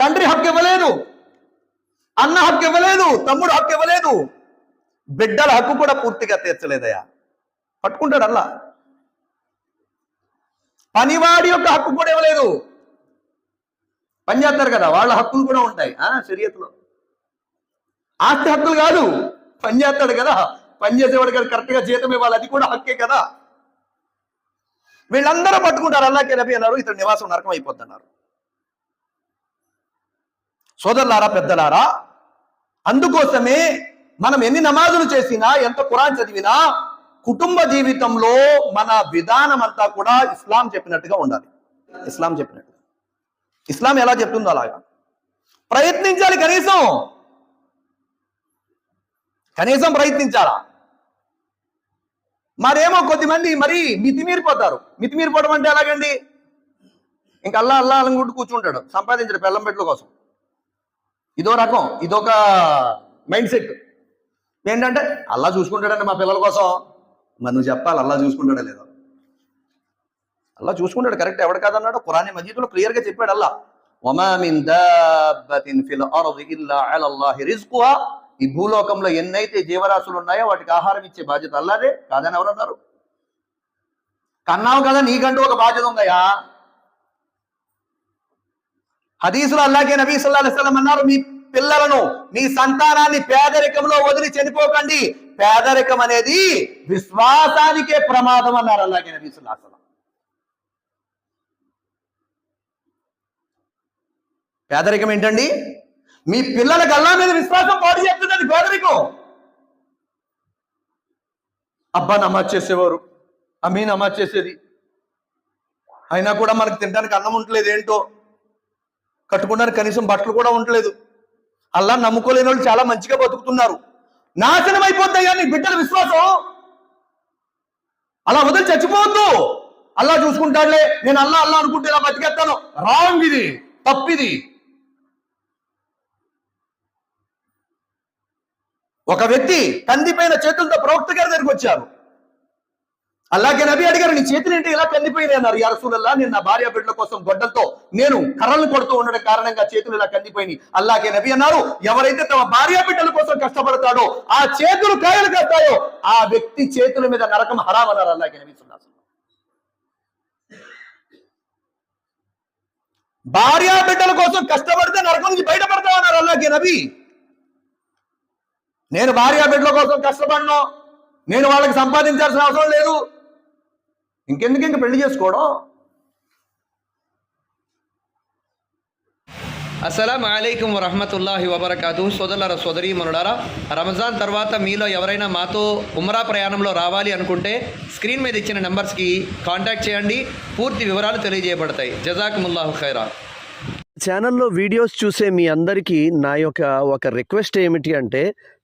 తండ్రి హక్కు ఇవ్వలేదు అన్న హక్కు ఇవ్వలేదు తమ్ముడు హక్కు ఇవ్వలేదు. బిడ్డల హక్కు కూడా పూర్తిగా తీర్చలేదయ్యా. పట్టుకుంటాడు అల్లా. పనివాడి యొక్క హక్కు కూడా ఇవ్వలేదు. పని చేస్తారు కదా వాళ్ళ హక్కులు కూడా ఉంటాయి ఆ శరీరలో ఆస్తి హక్కులు కాదు పని చేస్తాడు కదా. పని చేసేవాడు కదా కరెక్ట్గా జీతం ఇవ్వాలి అది కూడా హక్కే కదా. వీళ్ళందరూ పట్టుకుంటారు అల్లాకే నబి అన్నారు ఇతడు నివాసం నరకం అయిపోతున్నారు. సోదరులారా పెద్దలారా అందుకోసమే మనం ఎన్ని నమాజులు చేసినా ఎంత కురాన్ చదివినా కుటుంబ జీవితంలో మన విధానం అంతా కూడా ఇస్లాం చెప్పినట్టుగా ఉండాలి. ఇస్లాం చెప్పినట్టుగా. ఇస్లాం ఎలా చెప్తుందో అలాగా. ప్రయత్నించాలి కనీసం. కనీసం ప్రయత్నించాలా? మరేమో కొద్దిమంది మరి మితిమీరిపోతారు. మితిమీరిపోవడం అంటే ఎలాగండి? ఇంకా అల్లా అల్లా అలంగుంటూ కూర్చుంటాడు. సంపాదించడు బెల్లం పెట్ల కోసం. ఇదో రకం ఇదొక మైండ్ సెట్ ఏంటంటే అల్లా చూసుకుంటాడండి మా పిల్లల కోసం. మరి నువ్వు చెప్పాలి అల్లా చూసుకుంటాడా లేదా. అల్లా చూసుకుంటాడు కరెక్ట్ ఎవడు కాదన్నాడు పురాణి మజీదులో క్లియర్గా చెప్పాడు అల్లా. వమా మిన్ ఫిల్ అర్ది ఇల్లా అలల్లాహి రిజ్కుహా. ఈ భూలోకంలో ఎన్నైతే జీవరాశులు ఉన్నాయో వాటికి ఆహారం ఇచ్చే బాధ్యత అల్లాదే కాదని ఎవరన్నారు? కన్నావు కదా నీకంటూ ఒక బాధ్యత ఉందయా హదీసులు అల్లాగే నబీ సల్లాహు అన్నారు మీ పిల్లలను మీ సంతానాన్ని పేదరికంలో వదిలి చనిపోకండి. పేదరికం అనేది విశ్వాసానికే ప్రమాదం అన్నారు అల్లాగే నబీ సల్లాహు పేదరికం ఏంటండి? మీ పిల్లలకు అల్లా మీద విశ్వాసం పాడు చేస్తున్నది పేదరికం. అబ్బా నమాజ్ చేసేవారు. అమ్మీ నమాజ్ చేసేది. అయినా కూడా మనకు తినడానికి అన్నం ఉండలేదు ఏంటో? కట్టుకున్నారు కనీసం బట్టలు కూడా ఉండలేదు. అల్లా నమ్ముకోలేని వాళ్ళు చాలా మంచిగా బతుకుతున్నారు. నాశనం అయిపోతాయా నీ బిడ్డల విశ్వాసం. అలా వదిలి చచ్చిపోవద్దు. అల్లా చూసుకుంటాడులే నేను అల్లా అల్లా అనుకుంటే ఇలా బతికేస్తాను. రాంగ్ ఇది తప్పిది ఒక వ్యక్తి కందిపోయిన చేతులతో ప్రవక్త గారి దగ్గరికి వచ్చారు. అలాగే నబి అడిగారు నీ చేతులు ఏంటి? ఇలా కందిపోయినాయి? అన్నారు. యా నేను నా భార్య బిడ్డల కోసం గొడ్డలతో నేను కర్రలు కొడుతూ ఉండడం కారణంగా చేతులు ఇలా కందిపోయినాయి. అలాగే నబి అన్నారు ఎవరైతే తమ భార్య బిడ్డల కోసం కష్టపడతాడో ఆ చేతులు కాయలు కడతాయో ఆ వ్యక్తి చేతుల మీద నరకం హరాం అన్నారు. అలాగే నబీ సుల్లాహు భార్య బిడ్డల కోసం కష్టపడితే నరకం నుంచి బయటపడతామన్నారు అలాగే నబి నేను భార్య బిడ్డల కోసం కష్టపడను. నేను వాళ్ళకి సంపాదించాల్సిన అవసరం లేదు. ఇంకెందుకు ఇంక పెళ్ళి చేసుకోవడం? అస్సలం అయికం వరహమతుల్లాహి వబర్కాతు. సోదరుల సోదరి మనుడారా రంజాన్ తర్వాత మీలో ఎవరైనా మాతో ఉమ్రా ప్రయాణంలో రావాలి అనుకుంటే స్క్రీన్ మీద ఇచ్చిన నెంబర్స్కి కాంటాక్ట్ చేయండి. పూర్తి వివరాలు తెలియజేయబడతాయి. జజాకుముల్లాహు ఖైరా. ఛానల్లో వీడియోస్ చూసే మీ అందరికీ నా యొక్క ఒక రిక్వెస్ట్ ఏమిటి అంటే